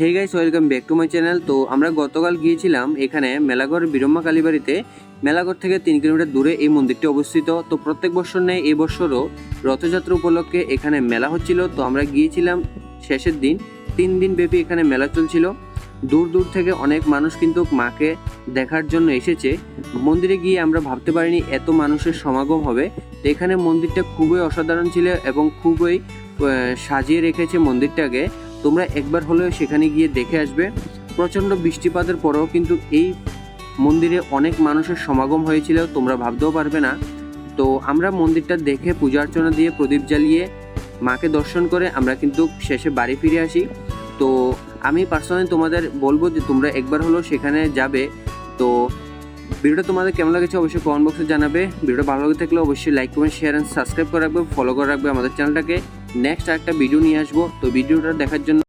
Hey guys welcome back to my channel তো আমরা গতকাল গিয়েছিলাম এখানে মেলাঘর বিরম্মা কালীবাড়িতে। মেলাঘর থেকে তিন কিলোমিটার দূরে এই মন্দিরটি অবস্থিত। তো প্রত্যেক বছর এই বছরও রথযাত্রা উপলক্ষে এখানে মেলা হচ্ছিল। তো আমরা গিয়েছিলাম শেষের দিন, তিন দিন ব্যাপী এখানে মেলা চলছিল। দূর দূর থেকে অনেক মানুষ কিন্তু মাকে দেখার জন্য এসেছে। মন্দিরে গিয়ে আমরা ভাবতে পারিনি এত মানুষের সমাগম হবে। তো এখানে মন্দিরটা খুবই অসাধারণ ছিল এবং খুবই সাজিয়ে রেখেছে মন্দিরটাকে। তোমরা একবার হলেও সেখানে গিয়ে দেখে আসবে। প্রচণ্ড বৃষ্টিপাতের পরেও কিন্তু এই মন্দিরে অনেক মানুষের সমাগম হয়েছিল, তোমরা ভাবতেও পারবে না। তো আমরা মন্দিরটা দেখে পূজা অর্চনা দিয়ে প্রদীপ জ্বালিয়ে মাকে দর্শন করে আমরা কিন্তু শেষে বাড়ি ফিরে আসি। তো আমি পার্সোনালি তোমাদের বলব যে তোমরা একবার হলেও সেখানে যাবে। তো ভিডিওটা তোমাদের কেমন লাগেছে অবশ্যই কমেন্ট বক্সে জানাবে। ভিডিওটা ভালো লাগে থাকলে অবশ্যই like comment share and subscribe করে রাখবে ফলো করে রাখবে আমাদের চ্যানেলটাকে নেক্সট আরেকটা ভিডিও নিয়ে আসব। তো ভিডিওটা দেখার জন্য